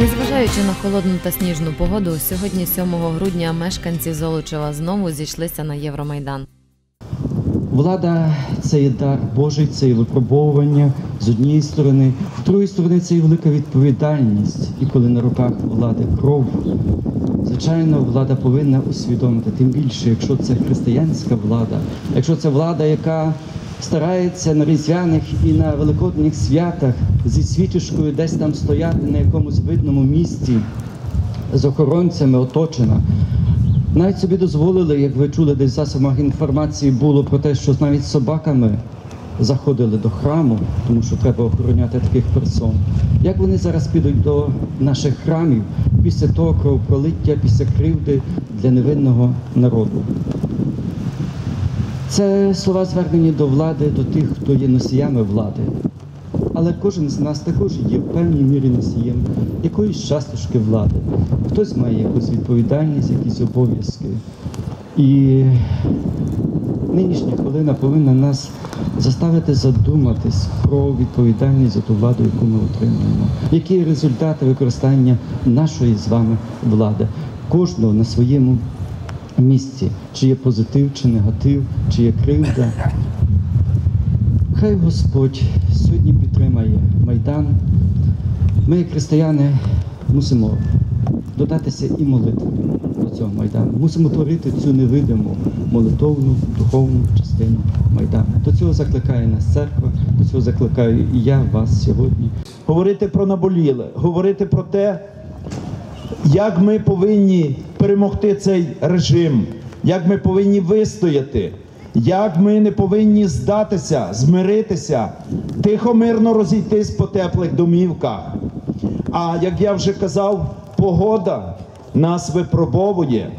Незважаючи на холодну та сніжну погоду, сьогодні, 7 грудня, мешканці Золочева знову зійшлися на Євромайдан. Влада це є дар Божий, це є випробовування з однієї сторони, з другої сторони, це є велика відповідальність. І коли на руках влади кров, звичайно, влада повинна усвідомити, тим більше, якщо це християнська влада, якщо це влада, яка старається на різдвяних і на великодних святах зі свічечкою десь там стояти на якомусь видному місці, з охоронцями оточена. Навіть собі дозволили, як ви чули, десь в засобах інформації було про те, що навіть з собаками заходили до храму, тому що треба охороняти таких персон. Як вони зараз підуть до наших храмів після того кровопролиття, після кривди для невинного народу? Це слова звернені до влади, до тих, хто є носіями влади. Але кожен з нас також є в певній мірі носієм якоїсь часточки влади. Хтось має якусь відповідальність, якісь обов'язки. І нинішня хвилина повинна нас заставити задуматись про відповідальність за ту владу, яку ми отримуємо. Які результати використання нашої з вами влади, кожного на своєму місці, чи є позитив, чи негатив, чи є кривда. Хай Господь сьогодні підтримає Майдан. Ми, як християни, мусимо додатися і молитвою до цього Майдану. Мусимо творити цю невидиму молитовну, духовну частину Майдану. До цього закликає нас церква, до цього закликаю і я вас сьогодні. говорити про наболіле, говорити про те, як ми повинні перемогти цей режим, як ми повинні вистояти, як ми не повинні здатися, змиритися, тихо мирно розійтись по теплих домівках. А як я вже казав, погода нас випробовує.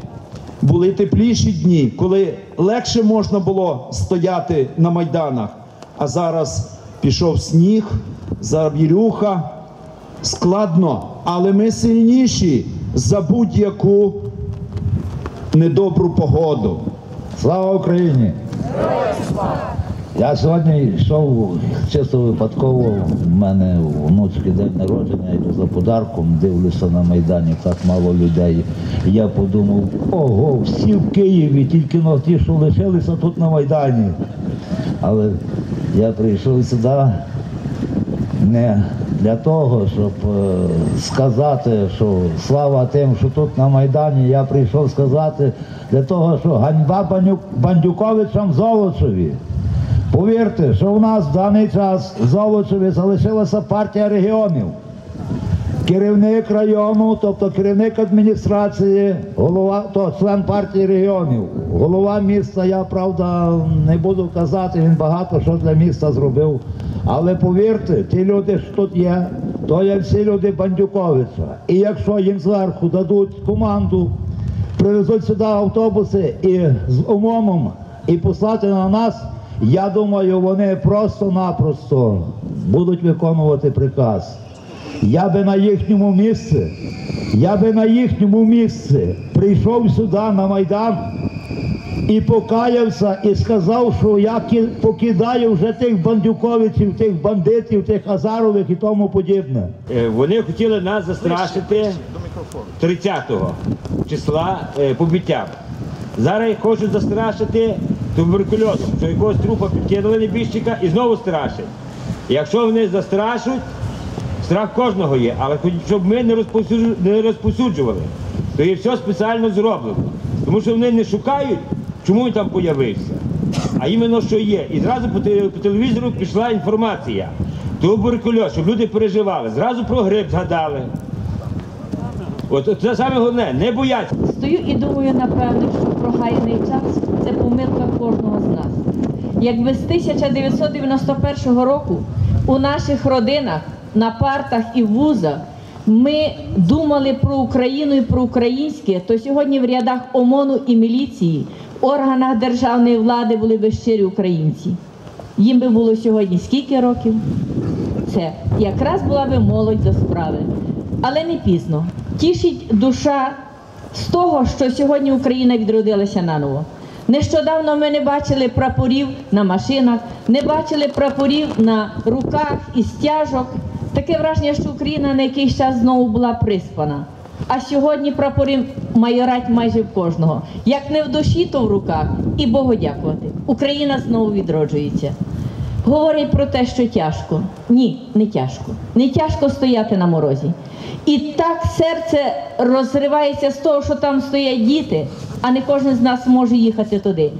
Були тепліші дні, коли легше можна було стояти на майданах, а зараз пішов сніг, завірюха, складно, але ми сильніші за будь-яку недобру погоду. Слава Україні! Я сьогодні йшов чисто випадково. У мене внучки день народження, йду за подарком, дивлюся на Майдані, так мало людей. Я подумав, ого, всі в Києві, тільки но ті, що лишилися тут на Майдані. Але я прийшов сюди не для того, щоб е, сказати, що слава тим, що тут на Майдані, я прийшов сказати для того, що ганьба Бандюковичам Золочеві. Повірте, що у нас в даний час в Золочеві залишилася партія регіонів. Керівник району, тобто керівник адміністрації, голова, то член партії регіонів. Голова міста, я правда не буду казати, він багато що для міста зробив. Але повірте, ті люди, що тут є, то є всі люди Бандюковича. І якщо їм зверху дадуть команду, привезуть сюди автобуси і з ОМОНом і послати на нас, я думаю, вони просто-напросто будуть виконувати приказ. Я би на їхньому місці, я би на їхньому місці прийшов сюди на Майдан і покаявся, і сказав, що я покидаю вже тих бандюковичів, тих бандитів, тих азарових і тому подібне. Е, Вони хотіли нас застрашити 30-го числа е, побиттям. Зараз їх хочуть застрашити туберкульозом, що якогось трупа підкинули небіжчика і знову страшать. Якщо вони застрашуть, страх кожного є, але щоб ми не розповсюджували, то є все спеціально зроблено. Тому що вони не шукають, чому він там появився, а іменно що є. І зразу по, телевізору пішла інформація. Туберкульоз, щоб люди переживали. Зразу про грип згадали. От це саме головне, не бояться. Стою і думаю, напевно, що прогаяний час це помилка кожного з нас. Якби з 1991 року у наших родинах, на партах і вузах ми думали про Україну і про українське, то сьогодні в рядах ОМОНу і міліції, органах державної влади були би щирі українці. Їм би було сьогодні скільки років? Це якраз була би молодь до справи. Але не пізно. Тішить душа з того, що сьогодні Україна відродилася наново. Нещодавно ми не бачили прапорів на машинах, не бачили прапорів на руках і стяжок. Таке враження, що Україна на якийсь час знову була приспана. А сьогодні прапори майорать майже в кожного. Як не в душі, то в руках. І Богу дякувати. Україна знову відроджується. Говорять про те, що тяжко. Ні, не тяжко. Не тяжко стояти на морозі. І так серце розривається з того, що там стоять діти, а не кожен з нас може їхати туди.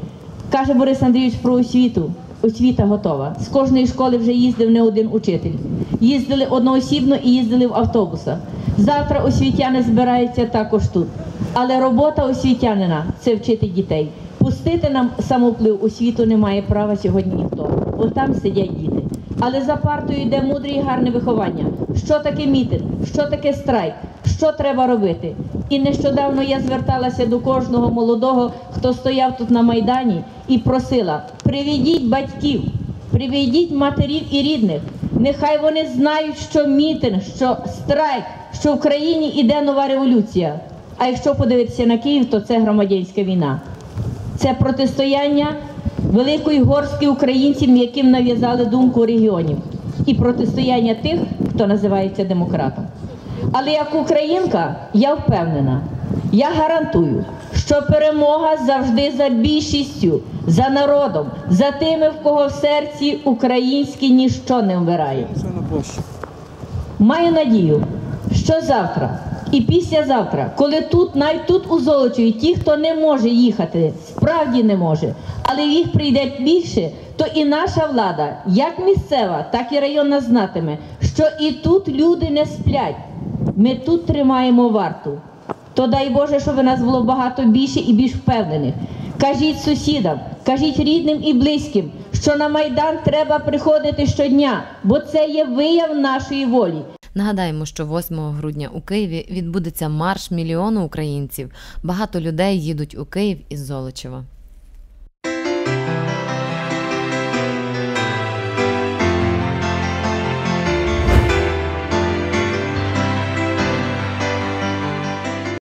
Каже Борис Андрійович про освіту. Освіта готова. З кожної школи вже їздив не один учитель. Їздили одноосібно і їздили в автобусах. Завтра освітяни збираються також тут. Але робота освітянина це вчити дітей. Пустити нам самовплив у світу не має права сьогодні ніхто, бо там сидять діти. Але за партою йде мудре і гарне виховання. Що таке мітинг, що таке страйк, що треба робити. І нещодавно я зверталася до кожного молодого, хто стояв тут на майдані, і просила: приведіть батьків, приведіть матерів і рідних. Нехай вони знають, що мітинг, що страйк, що в країні іде нова революція. А якщо подивитися на Київ, то це громадянська війна. Це протистояння великої горстки українців, яким нав'язали думку регіонів, і протистояння тих, хто називається демократом. Але як українка, я впевнена, я гарантую, що перемога завжди за більшістю, за народом, за тими, в кого в серці українське ніщо не вмирає. Маю надію, що завтра і післязавтра, коли тут, навіть тут у Золочеві, ті, хто не може їхати, справді не може, але їх прийде більше, то і наша влада, як місцева, так і районна, знатиме, що і тут люди не сплять. Ми тут тримаємо варту. То дай Боже, щоб нас було багато більше і більш впевнених. Кажіть сусідам, кажіть рідним і близьким, що на Майдан треба приходити щодня, бо це є вияв нашої волі. Нагадаємо, що 8 грудня у Києві відбудеться марш мільйону українців. Багато людей їдуть у Київ із Золочева.